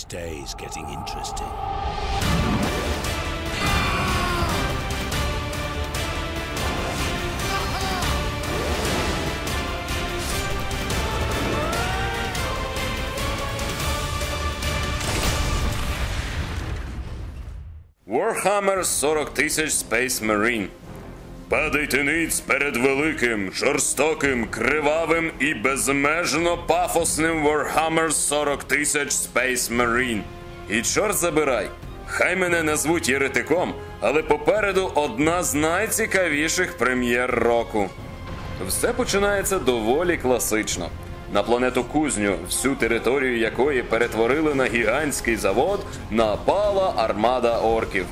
This day is getting interesting. Warhammer 40,000 Space Marine Падайте ниць перед великим, жорстоким, кривавим і безмежно пафосним Warhammer 40 тисяч Space Marine. І чорт забирай, хай мене назвуть єретиком, але попереду одна з найцікавіших прем'єр року. Все починається доволі класично. На планету Кузню, всю територію якої перетворили на гігантський завод, напала армада орків.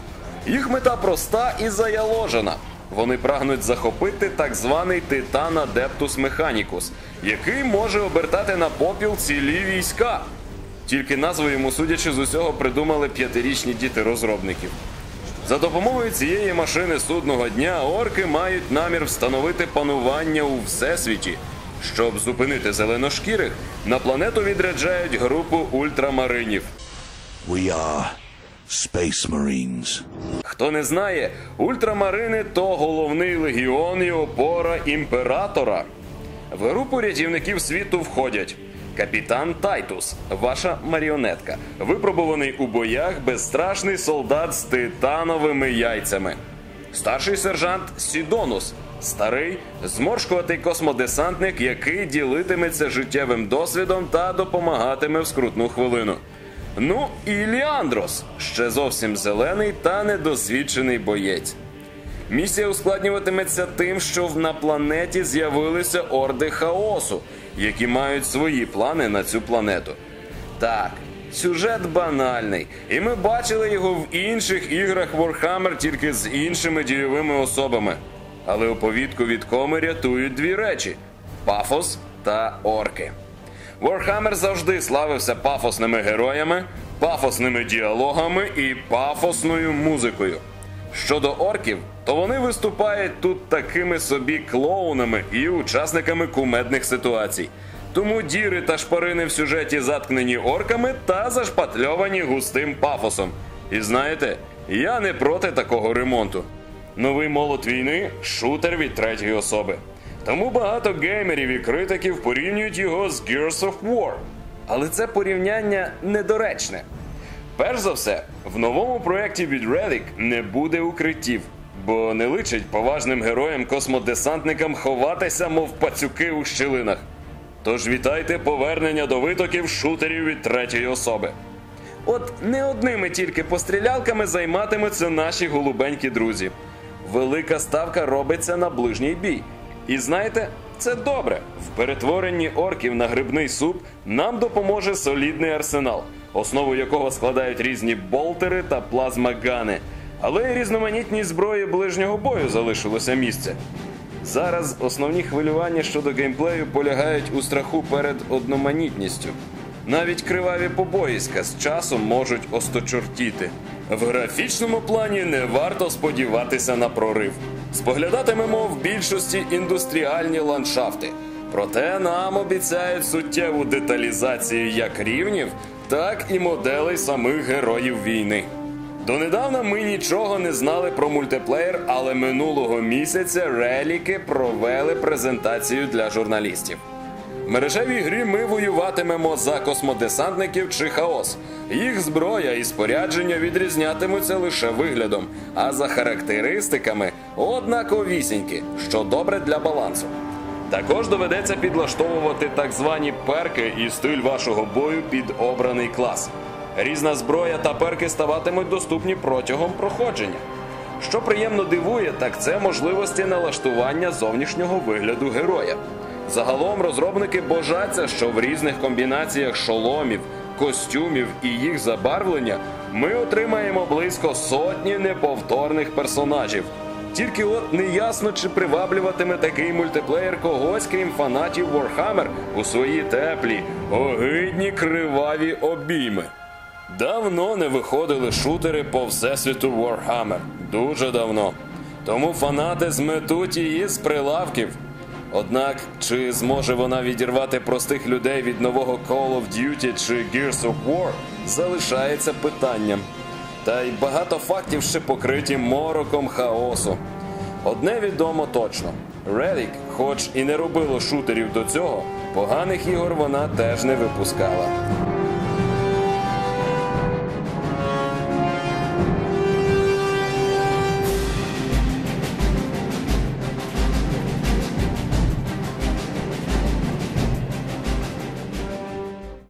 Їх мета проста і заяложена. Вони прагнуть захопити так званий Титан Адептус Механікус, який може обертати на попіл цілі війська. Тільки назву йому, судячи з усього, придумали п'ятирічні діти розробників. За допомогою цієї машини судного дня орки мають намір встановити панування у всесвіті. Щоб зупинити зеленошкірих, на планету відряджають групу ультрамаринів. We are Space Marines. Хто не знає, ультрамарини то головний легіон і опора імператора. В групу рятівників світу входять капітан Тайтус, ваша маріонетка, випробуваний у боях безстрашний солдат з титановими яйцями. Старший сержант Сідонус, старий, зморшкуватий космодесантник, який ділитиметься життєвим досвідом та допомагатиме в скрутну хвилину. Ну і Ліандрос, ще зовсім зелений та недосвідчений боєць. Місія ускладнюватиметься тим, що на планеті з'явилися орди хаосу, які мають свої плани на цю планету. Так, сюжет банальний, і ми бачили його в інших іграх Warhammer тільки з іншими дійовими особами. Але оповідку від коми рятують дві речі: пафос та орки. Warhammer завжди славився пафосними героями, пафосними діалогами і пафосною музикою. Щодо орків, то вони виступають тут такими собі клоунами і учасниками кумедних ситуацій. Тому діри та шпарини в сюжеті заткнені орками та зашпатльовані густим пафосом. І знаєте, я не проти такого ремонту. Новий молот війни шутер від третьої особи. Тому багато геймерів і критиків порівнюють його з Gears of War. Але це порівняння недоречне. Перш за все, в новому проєкті від Relic не буде укриттів, бо не личить поважним героям космодесантникам ховатися, мов пацюки у щілинах. Тож вітайте повернення до витоків шутерів від третьої особи. От не одними тільки пострілялками займатимуться наші голубенькі друзі. Велика ставка робиться на ближній бій. І знаєте, це добре. В перетворенні орків на грибний суп нам допоможе солідний арсенал, основу якого складають різні болтери та плазмагани. Але й різноманітній зброї ближнього бою залишилося місце. Зараз основні хвилювання щодо геймплею полягають у страху перед одноманітністю. Навіть криваві побоїська з часом можуть осточортіти. В графічному плані не варто сподіватися на прорив. Споглядатимемо в більшості індустріальні ландшафти. Проте нам обіцяють суттєву деталізацію як рівнів, так і моделей самих героїв війни. Донедавна ми нічого не знали про мультиплеєр, але минулого місяця реліки провели презентацію для журналістів. Мережевій грі ми воюватимемо за космодесантників чи хаос. Їх зброя і спорядження відрізнятимуться лише виглядом, а за характеристиками однаковісінькі, що добре для балансу. Також доведеться підлаштовувати так звані перки і стиль вашого бою під обраний клас. Різна зброя та перки ставатимуть доступні протягом проходження. Що приємно дивує, так це можливості налаштування зовнішнього вигляду героя. Загалом розробники божаться, що в різних комбінаціях шоломів, костюмів і їх забарвлення ми отримаємо близько сотні неповторних персонажів. Тільки от неясно, чи приваблюватиме такий мультиплеєр когось, крім фанатів Warhammer, у свої теплі, огидні криваві обійми. Давно не виходили шутери по всесвіту Warhammer. Дуже давно. Тому фанати зметуть її з прилавків. Однак, чи зможе вона відірвати простих людей від нового Call of Duty чи Gears of War, залишається питанням. Та й багато фактів ще покриті мороком хаосу. Одне відомо точно: Relic, хоч і не робило шутерів до цього, поганих ігор вона теж не випускала.